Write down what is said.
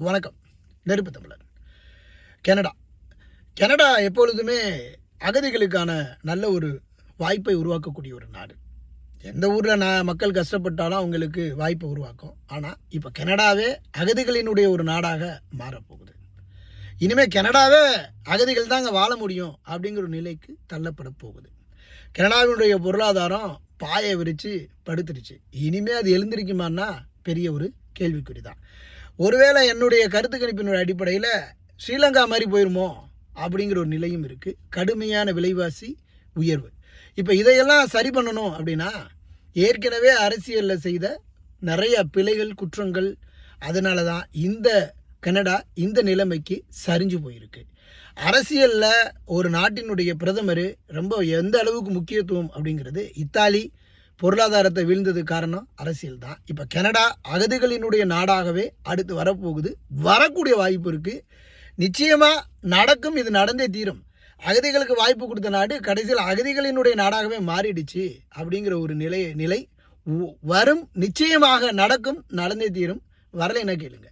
வணக்கம். நெருப்பு தமிழர். கனடா. கனடா எப்பொழுதுமே அகதிகளுக்கான நல்ல ஒரு வாய்ப்பை உருவாக்கக்கூடிய ஒரு நாடு. எந்த ஊரில் நான் மக்கள் கஷ்டப்பட்டாலும் அவங்களுக்கு வாய்ப்பை உருவாக்கும். ஆனால் இப்போ கனடாவே அகதிகளினுடைய ஒரு நாடாக மாறப்போகுது. இனிமேல் கனடாவே அகதிகள் தான் அங்கே வாழ முடியும் அப்படிங்கிற ஒரு நிலைக்கு தள்ளப்பட போகுது. கனடாவினுடைய பொருளாதாரம் பாயை விரித்து படுத்துருச்சு இனிமேல் அது எழுந்திருக்குமான்னா பெரிய ஒரு கேள்விக்குறி தான் ஒருவேளை என்னுடைய கருத்து கணிப்பினுடைய அடிப்படையில் ஸ்ரீலங்கா மாதிரி போயிருமோ அப்படிங்கிற ஒரு நிலையும் இருக்குது கடுமையான விலைவாசி உயர்வு. இப்போ இதையெல்லாம் சரி பண்ணணும் அப்படின்னா ஏற்கனவே அரசியலில் செய்த நிறைய பிழைகள் குற்றங்கள் அதனால தான் இந்த கனடா இந்த நிலைமைக்கு சரிஞ்சு போயிருக்கு. அரசியலில் ஒரு நாட்டினுடைய பிரதமர் ரொம்ப எந்த அளவுக்கு முக்கியத்துவம் அப்படிங்கிறது இத்தாலி பொருளாதாரத்தை வீழ்ந்தது காரணம் அரசியல் தான். இப்போ கனடா அகதிகளினுடைய நாடாகவே அடுத்து வரப்போகுது. வரக்கூடிய வாய்ப்பு இருக்குது நிச்சயமாக நடக்கும் இது நடந்தே தீரும். அகதிகளுக்கு வாய்ப்பு கொடுத்த நாடு கடைசியில் அகதிகளினுடைய நாடாகவே மாறிடுச்சு அப்படிங்கிற ஒரு நிலை நிலை. உ- வரும் நிச்சயமாக நடக்கும் நடந்தே தீரும். வரலைன்னா கேளுங்க.